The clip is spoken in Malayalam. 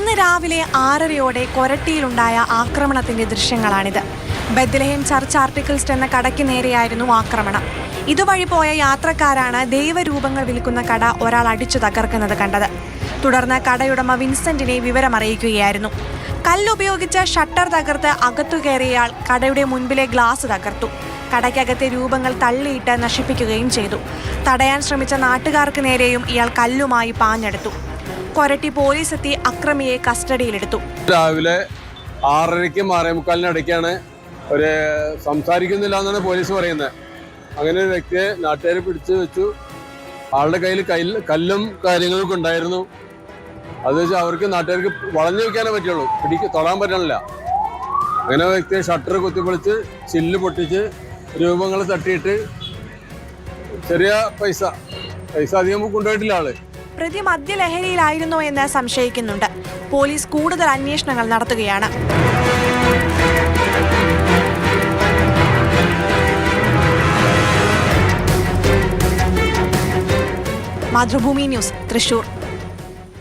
രാവിലെ ആറരയോടെ കൊരട്ടിയിലുണ്ടായ ആക്രമണത്തിന്റെ ദൃശ്യങ്ങളാണിത്. ബദ്ലഹേം ചർച്ച് ആർട്ടിക്കിൾസ്റ്റ് എന്ന കടയ്ക്ക് നേരെയായിരുന്നു ആക്രമണം. ഇതുവഴി പോയ യാത്രക്കാരാണ് ദൈവരൂപങ്ങൾ വിൽക്കുന്ന കട ഒരാൾ അടിച്ചു തകർക്കുന്നത് കണ്ടത്. തുടർന്ന് കടയുടമ വിൻസെന്റിനെ വിവരമറിയിക്കുകയായിരുന്നു. കല്ലുപയോഗിച്ച് ഷട്ടർ തകർത്ത് അകത്തു കയറിയയാൾ കടയുടെ മുൻപിലെ ഗ്ലാസ് തകർത്തു. കടയ്ക്കകത്തെ രൂപങ്ങൾ തള്ളിയിട്ട് നശിപ്പിക്കുകയും ചെയ്തു. തടയാൻ ശ്രമിച്ച നാട്ടുകാർക്ക് നേരെയും ഇയാൾ കല്ലുമായി പാഞ്ഞെടുത്തു. കൊരട്ടി പോലീസ് എത്തി അക്രമിയെ കസ്റ്റഡിയിലെടുത്തു. രാവിലെ ആറരയ്ക്ക് മാറേമുക്കാലിനിടയ്ക്കാണ് ഒരു സംസാരിക്കുന്നില്ല എന്നാണ് പോലീസ് പറയുന്നത്. അങ്ങനെ ഒരു വ്യക്തിയെ നാട്ടുകാർ പിടിച്ചു വെച്ചു. ആളുടെ കയ്യിൽ കയ്യിൽ കല്ലും കാര്യങ്ങളൊക്കെ ഉണ്ടായിരുന്നു. അത് വെച്ച് അവർക്ക് നാട്ടുകാർക്ക് വളഞ്ഞു വെക്കാനേ പറ്റുള്ളൂ. പിടിക്ക് തൊടാൻ പറ്റണില്ല. അങ്ങനെ വ്യക്തിയെ ഷട്ടർ കുത്തിപ്പൊളിച്ച് ചില്ല് പൊട്ടിച്ച് രൂപങ്ങൾ തട്ടിയിട്ട് ചെറിയ പൈസ പൈസ അധികം കൊണ്ടുപോയിട്ടില്ല ആൾ. പ്രതി മദ്യലഹരിയിലായിരുന്നോ എന്ന് സംശയിക്കുന്നുണ്ട്. പോലീസ് കൂടുതൽ അന്വേഷണങ്ങൾ നടത്തുകയാണ്. മാതൃഭൂമി ന്യൂസ് തൃശൂർ.